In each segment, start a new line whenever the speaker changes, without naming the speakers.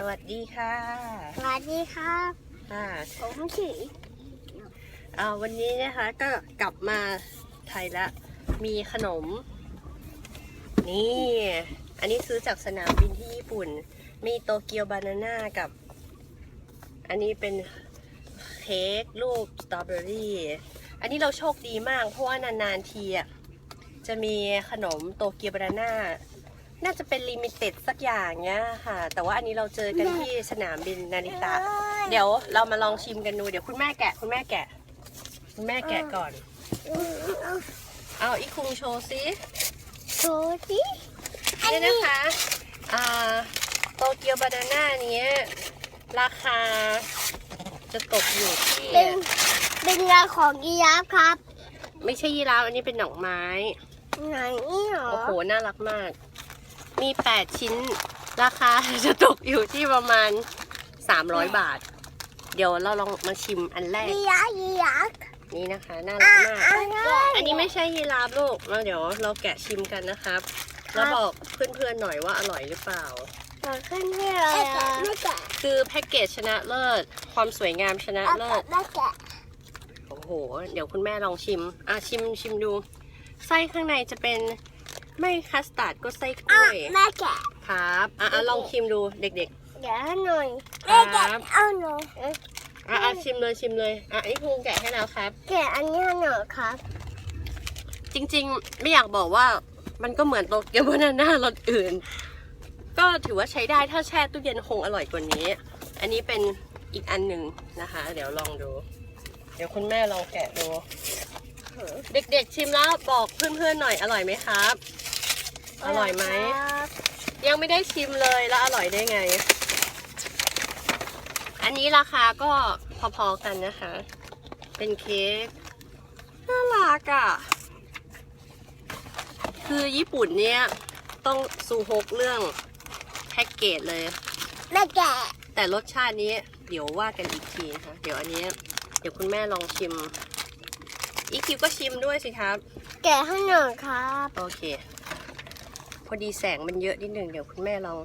สวัสดีค่ะ
สวัสดีครับ
อ่า
ผมชื่อ
อ่าวันนี้นะคะก็กลับมาไทยละ มีขนม นี่ อันนี้ซื้อจากสนามบินที่ญี่ปุ่น มีโตเกียวบานาน่ากับ อันนี้เป็นเค้กรูปสตรอเบอรี่ อันนี้เราโชคดีมาก เพราะว่านานๆทีอะจะมีขนมโตเกียวบานาน่า น่าจะเป็นลิมิเต็ดสักอย่างเนี้ยค่ะ แต่ว่าอันนี้เราเจอกันที่สนามบินนาริตะ เดี๋ยวเรามาลองชิมกันดู เดี๋ยวคุณแม่แกะ คุณแม่แกะ คุณแม่แกะก่อน เอาอีกคุงโชว์ซิ
โชว์สิอัน
นี่
นี้
นะคะอ่าโตเกียวบานาน่านี้ราคา จะตกอยู่ที่
เป็นเป็นงานของยีราฟครับ
ไม่ใช่ยีราฟอันนี้เป็นดอกไม้
ไหนนี่หรอ
โอ้โห น่ารักมาก มี 8 ชิ้นราคาจะตกอยู่ที่ประมาณ 300 บาท เดี๋ยวเราลองมาชิมอันแรก
ยีราฟยีราฟ
นี้นะคะน่ารักมาก
อั
อันนี้ไม่ใช่ยีราฟลูกเราเดี๋ยวเราแกะชิมกันนะครับ แล้วบอกเพื่อนๆหน่อยว่าอร่อยหรือเปล่า
ต่อขึ้นที่อะไรอะไม่แกะ
คือแพ็กเกจชนะเลิศ ความสวยงามชนะเลิศ
ไม่แกะ
โอ้โห เดี๋ยวคุณแม่ลองชิม อะชิมชิมดู ไส้ข้างในจะเป็น ไม่คัสตาร์ดก็ไส้ก
อะ
ล้วย
แม่แกะ
ครับอะอะลองชิมดูเด็ก
เดี๋ยวให้หน่อย
ครั
แม่
บ
แกะเอาหน่อย
ๆอะอะชิมเลยชิมเลยอะไอ้คุงแกะให้แล้วครับ
แกะอันนี้ให้หน่อยครับ
จริงๆ ไม่อยากบอกว่ามันก็เหมือนโตเกียวบานาน่ารสอื่น ก็ถือว่าใช้ได้ถ้าแช่ตู้เย็นคงอร่อยกว่านี้ อันนี้เป็นอีกอันหนึ่งนะคะ เดี๋ยวลองดู เดี๋ยวคุณแม่ลองแกะดู เด็กๆชิมแล้วบอกเพื่อนๆหน่อยอร่อยไหมครับ อร่อยไหม
ครับ
ยังไม่ได้ชิมเลยแล้วอร่อยได้ไง อันนี้ราคาก็พอๆกันนะคะ เป็นเค้กน่ารักอะ่ะ คือญี่ปุ่นเนี่ยต้องซูฮกเรื่องแพ็กเกจเลย
แม่แกะ
แต่รสชาตินี้เดี๋ยวว่ากันอีกทีนะคะเดี๋ยวอันนี้ เดี๋ยวคุณแม่ลองชิม อีคิวก็ชิมด้วยสิครับ
แกะให้หน่อยครับ
โอเค พอดีแสงมันเยอะนิดหนึ่งเดี๋ยวคุณแม่ลอง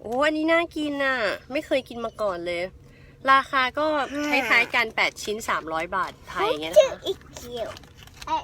โอ้อันนี้น่ากินน่ะ ไม่เคยกินมาก่อนเลย ราคาก็คล้ายๆกัน 8 ชิ้น 300 บาทไทยอย่างเงี้ย
ชื่อ
นะคะ
อีกเขียวเอ้ย